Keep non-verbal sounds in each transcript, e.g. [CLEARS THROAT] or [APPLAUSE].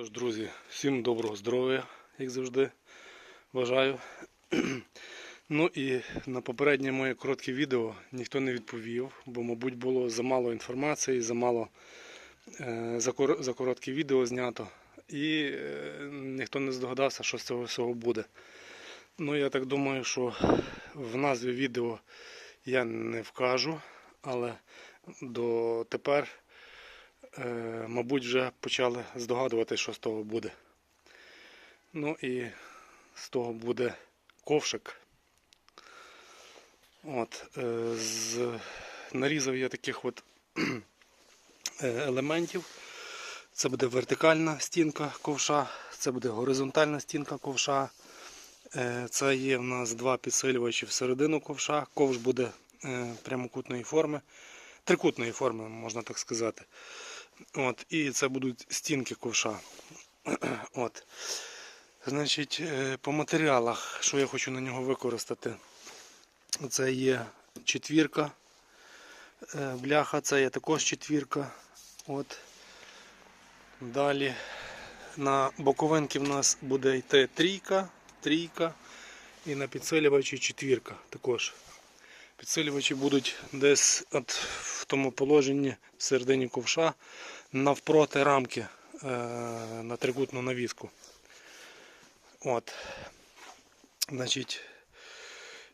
Тож, друзі, всім доброго здоров'я, як завжди, бажаю. [CLEARS THROAT] Ну і на попереднє моє коротке відео ніхто не відповів, бо, мабуть, було замало інформації, замало е, за, за коротке відео знято. І е, ніхто не здогадався, що з цього всього буде. Ну, я так думаю, що в назві відео я не вкажу, але до тепер е, мабуть, вже почали здогадувати, що з того буде. Ну і з того буде ковшик. От, е, з, нарізав я таких от е, елементів. Це буде вертикальна стінка ковша, це буде горизонтальна стінка ковша. Е, Це є в нас два підсилювачі всередину ковша. Ковш буде е, прямокутної форми, трикутної форми, можна так сказати. От, і це будуть стінки ковша. [CLEARS THROAT] От. Значить, е, по матеріалах, що я хочу на нього використати, це є четвірка е, бляха, це є також четвірка. От. Далі на боковинки в нас буде йти трійка, трійка і на підсилювачі четвірка також. Підсилювачі будуть десь от в тому положенні в середині ковша навпроти рамки е, на трикутну навіску. От. Значить,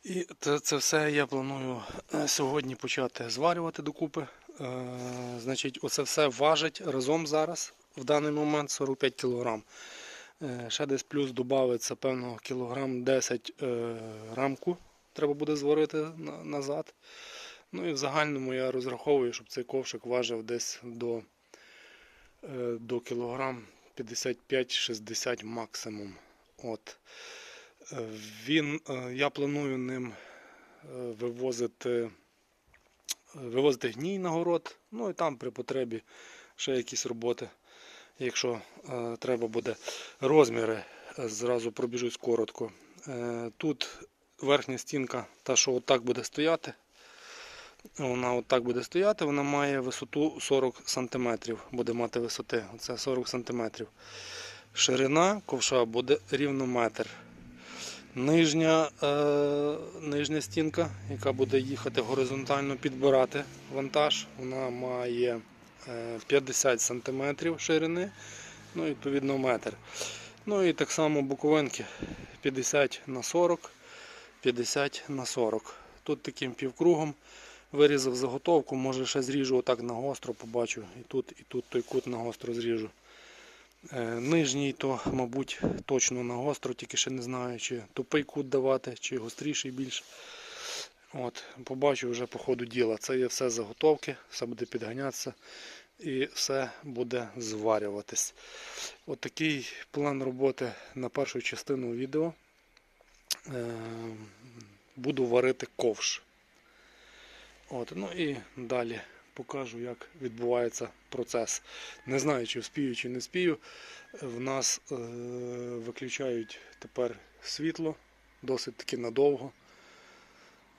і це, все я планую е, сьогодні почати зварювати докупи. Е, значить, оце все важить разом зараз в даний момент 45 кг. Ще десь плюс додається певно кілограм 10 е, рамку треба буде зварити назад. Ну і в загальному я розраховую, щоб цей ковшик важив десь до, е, до кілограм 55-60 максимум. От. Е, Він, е, я планую ним вивозити, вивозити гній на город, ну і там при потребі ще якісь роботи. Якщо треба буде розміри, зразу пробіжусь коротко. Тут верхня стінка, та що отак буде стояти. Вона отак буде стояти, вона має висоту 40 см, буде мати висоти. Оце 40 см. Ширина ковша буде рівно метр. Нижня, е, нижня стінка, яка буде їхати горизонтально підбирати вантаж, вона має е, 50 см ширини, ну відповідно метр. Ну і так само боковинки 50 на 40, 50 на 40. Тут таким півкругом вирізав заготовку, може ще зріжу отак на гостро, побачу. І тут, і тут той кут на гостро зріжу. Е, Нижній то, мабуть, точно на гостро, тільки ще не знаю, чи тупий кут давати, чи гостріший більш. От, побачу вже по ходу діла. Це є все заготовки, все буде підганятися і все буде зварюватись. От такий план роботи на першу частину відео. Е, Буду варити ковш. От, ну і далі покажу, як відбувається процес. Не знаю, чи вспію, чи не спію. В нас е, виключають тепер світло досить таки надовго.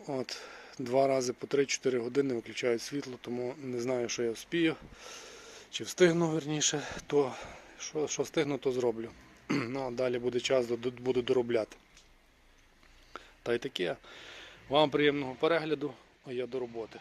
От, Два рази по 3-4 години виключають світло, тому не знаю, що я вспію. Чи встигну верніше, то що, що встигну, то зроблю. [CLEARS THROAT] Ну а далі буде час, буду доробляти. Та й таке. Вам приємного перегляду, а я до роботи.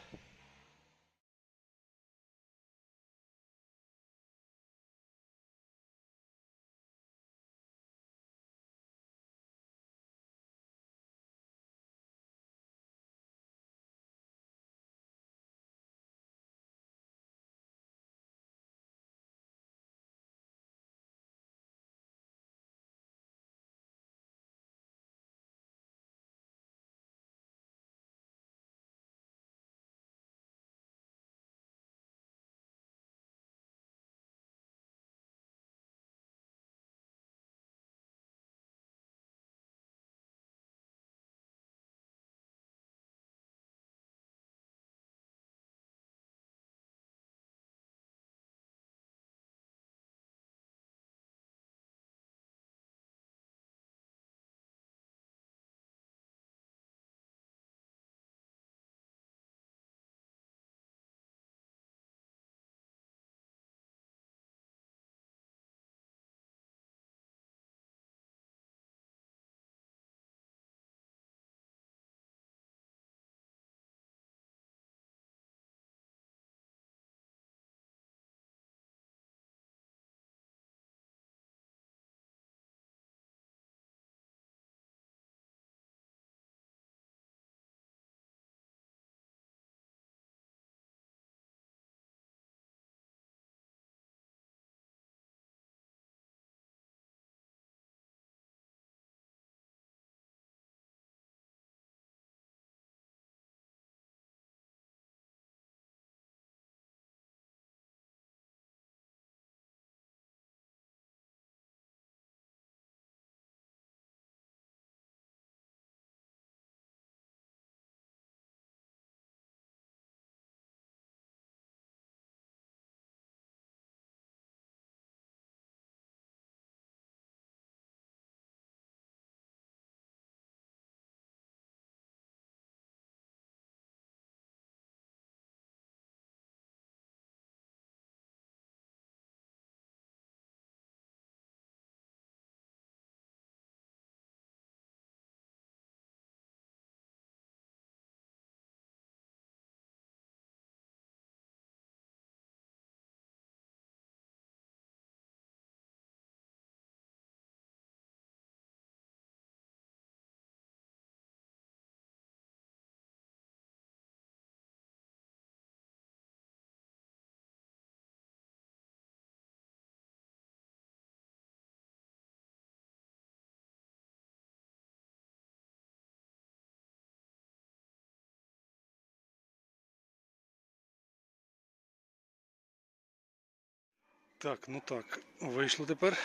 Так, ну так, вийшло тепер.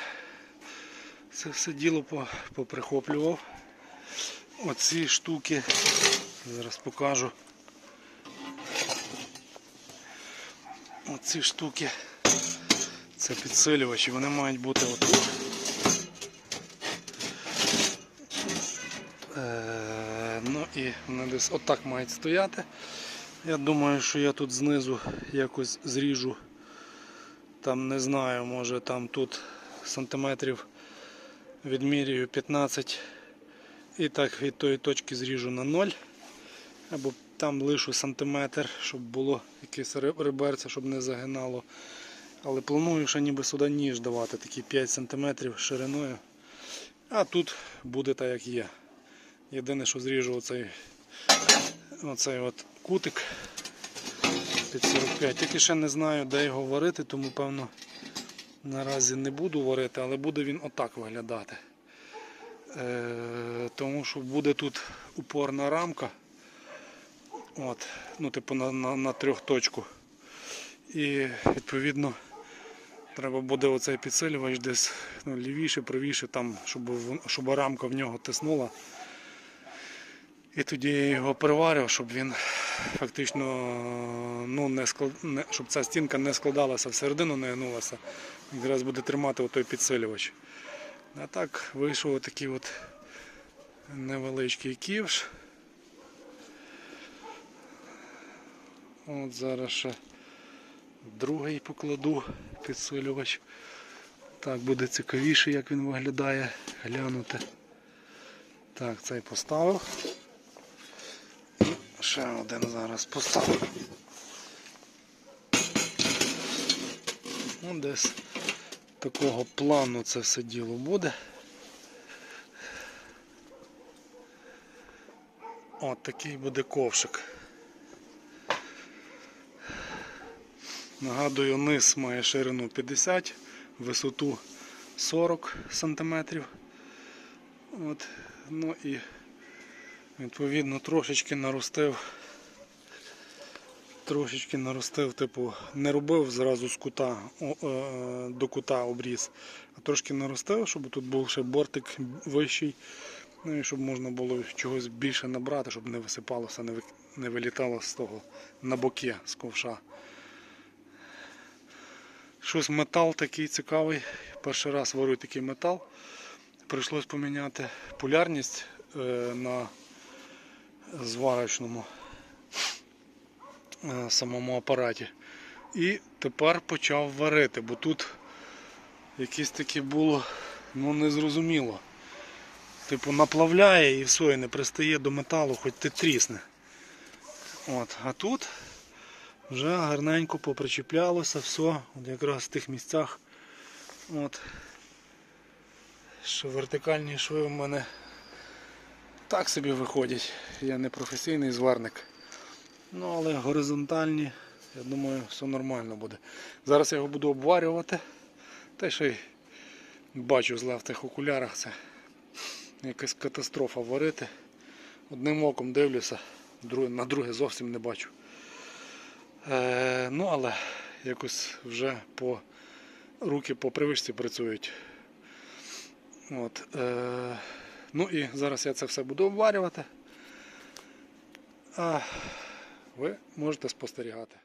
Це все діло поприхоплював. Оці штуки, зараз покажу. Оці штуки, це підсилювачі, вони мають бути отут. Е, ну і вони десь отак мають стояти. Я думаю, що я тут знизу якось зріжу. Там не знаю, може там тут сантиметрів відмірюю 15 і так від тої точки зріжу на 0. Або там лишу сантиметр, щоб було якесь риберце, щоб не загинало. Але планую ще ніби сюди ніж давати, такі 5 см шириною. А тут буде так як є. Єдине, що зріжу оцей, оцей от кутик під 45. Тільки ще не знаю, де його варити, тому певно наразі не буду варити, але буде він отак виглядати. Е, тому що буде тут упорна рамка. От, ну, типу на, на, на трьохточку. І відповідно треба буде оцей підсилювач десь ну, лівіше, правіше, там, щоб, щоб рамка в нього тиснула. І тоді я його приварив, щоб він фактично ну, не склад... не... щоб ця стінка не складалася всередину, не гнулася. Якраз буде тримати отой підсилювач. А так вийшов отакий от невеличкий ківш. От зараз ще другий покладу підсилювач. Так буде цікавіше, як він виглядає, глянути. Так, цей поставив. Ще один зараз поставив. Ну, десь такого плану це все діло буде. От такий буде ковшик. Нагадую, низ має ширину 50, висоту 40 см. От, ну і відповідно трошечки наростив. Трошечки наростив, типу, не робив зразу з кута е, до кута обріз, а трошки наростив, щоб тут був ще бортик вищий, ну і щоб можна було чогось більше набрати, щоб не висипалося, не, вилітало з того на боки з ковша. Щось метал такий цікавий. Перший раз варю такий метал. Прийшлось поміняти полярність е, на зварочному е, самому апараті. І тепер почав варити, бо тут якесь таке було ну, незрозуміло. Типу наплавляє і все, і не пристає до металу, хоч ти трісне. От, а тут вже гарненько попричіплялося все, от якраз в тих місцях. От. Що вертикальні шви в мене так собі виходять. Я не професійний зварник. Ну, але горизонтальні, я думаю, все нормально буде. Зараз я його буду обварювати. Й ще й бачу зле в тих окулярах. Це якась катастрофа варити. Одним оком дивлюся, на друге зовсім не бачу. Е, ну, але якось вже по руки по привичці працюють. От, е, ну і зараз я це все буду обварювати. А ви можете спостерігати.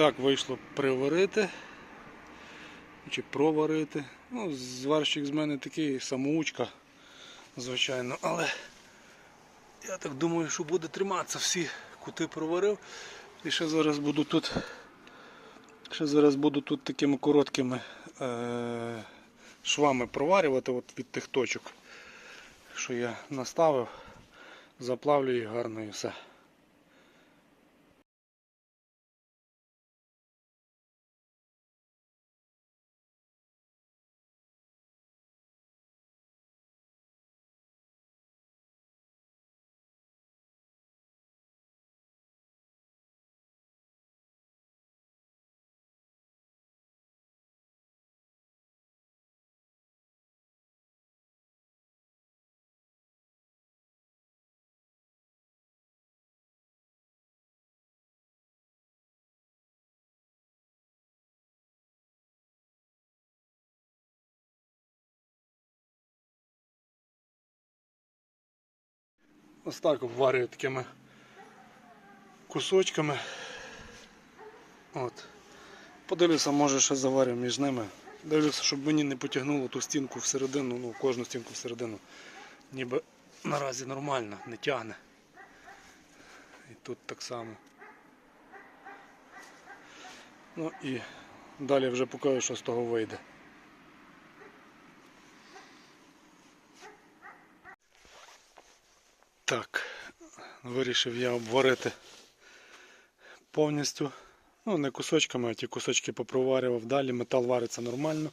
Так, вийшло приварити. Чи проварити. Ну, зварщик з мене такий самоучка, звичайно, але я так думаю, що буде триматися. Всі кути проварив. І ще зараз буду тут. Ще зараз буду тут такими короткими е- швами проварювати от від тих точок, що я наставив, заплавлю їх гарно і все. Ось так обварюю такими кусочками. От. Подивлюся, може ще заварю між ними. Дивлюся, щоб мені не потягнуло ту стінку всередину, ну кожну стінку всередину. Ніби наразі нормально, не тягне. І тут так само. Ну і далі вже покажу, що з того вийде. Так, вирішив я обварити повністю. Ну, не кусочками, а ті кусочки попроварював далі, метал вариться нормально.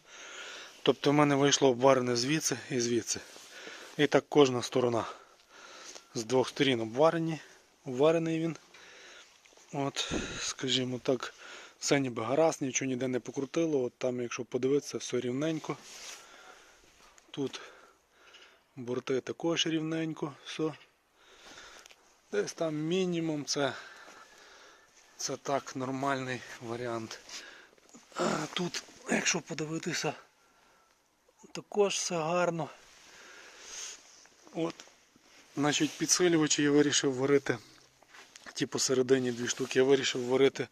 Тобто в мене вийшло обварене звідси і звідси. І так кожна сторона. З двох сторін обварені. Обварений він. От, скажімо так, все ніби гаразд, нічого ніде не покрутило. От там, якщо подивитися, все рівненько. Тут борти також рівненько, все. Десь там мінімум це, це так нормальний варіант. А тут, якщо подивитися, також все гарно. От, значить, підсилювачі я вирішив варити. Ті посередині дві штуки я вирішив варити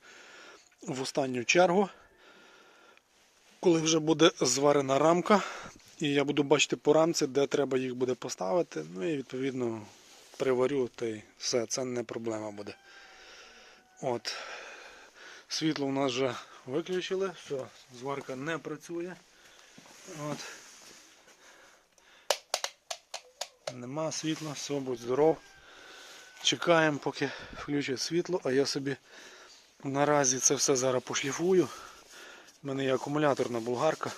в останню чергу. Коли вже буде зварена рамка, і я буду бачити по рамці, де треба їх буде поставити. Ну і відповідно приварю, та й все, це не проблема буде. От. Світло у нас вже виключили, все, зварка не працює. От. Нема світла, все, будь здоров. Чекаємо, поки включать світло, а я собі наразі це все зараз пошліфую. У мене є акумуляторна болгарка.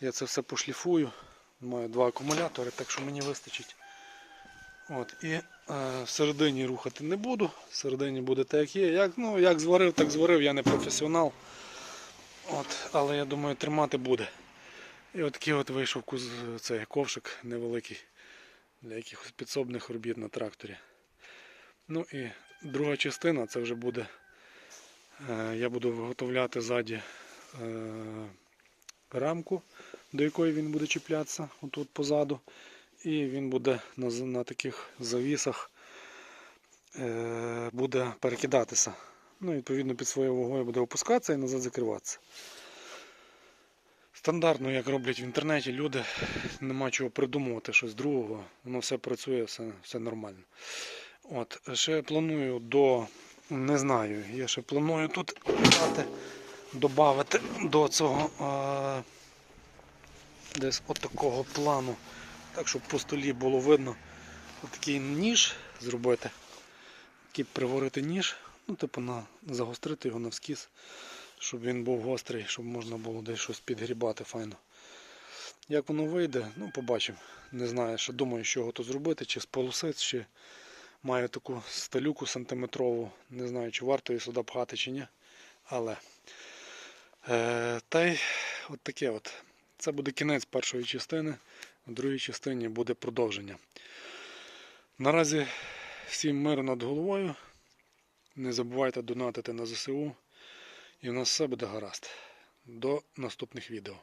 Я це все пошліфую. Маю два акумулятори, так що мені вистачить. От, І е, рухати не буду. Всередині буде так, як є. Як, ну, як зварив, так зварив, я не професіонал. От, але я думаю, тримати буде. І от такий от вийшов куз, цей ковшик невеликий для якихось підсобних робіт на тракторі. Ну і друга частина це вже буде. е, Я буду виготовляти ззаді е, рамку, до якої він буде чіплятися отут позаду. І він буде на, на таких завісах е, буде перекидатися. Ну, відповідно, під своєю вагою буде опускатися і назад закриватися. Стандартно, як роблять в інтернеті, люди, нема чого придумувати щось другого, воно все працює, все, все нормально. От, ще планую до Не знаю. Я ще планую тут дати, додати до цього е, десь от такого плану. Так, щоб по столі було видно. Отакий ніж зробити. Такий приварити ніж. Ну, типу, на, загострити його навскіз, щоб він був гострий, щоб можна було десь щось підгрібати файно. Як воно вийде, ну побачимо. Не знаю, що думаю, з чого то зробити, чи з полосиць, чи маю таку сталюку сантиметрову. Не знаю, чи варто її сюди пхати, чи ні. Але е, та й от таке от. Це буде кінець першої частини, в другій частині буде продовження. Наразі всім мир над головою. Не забувайте донатити на ЗСУ. І в нас все буде гаразд. До наступних відео.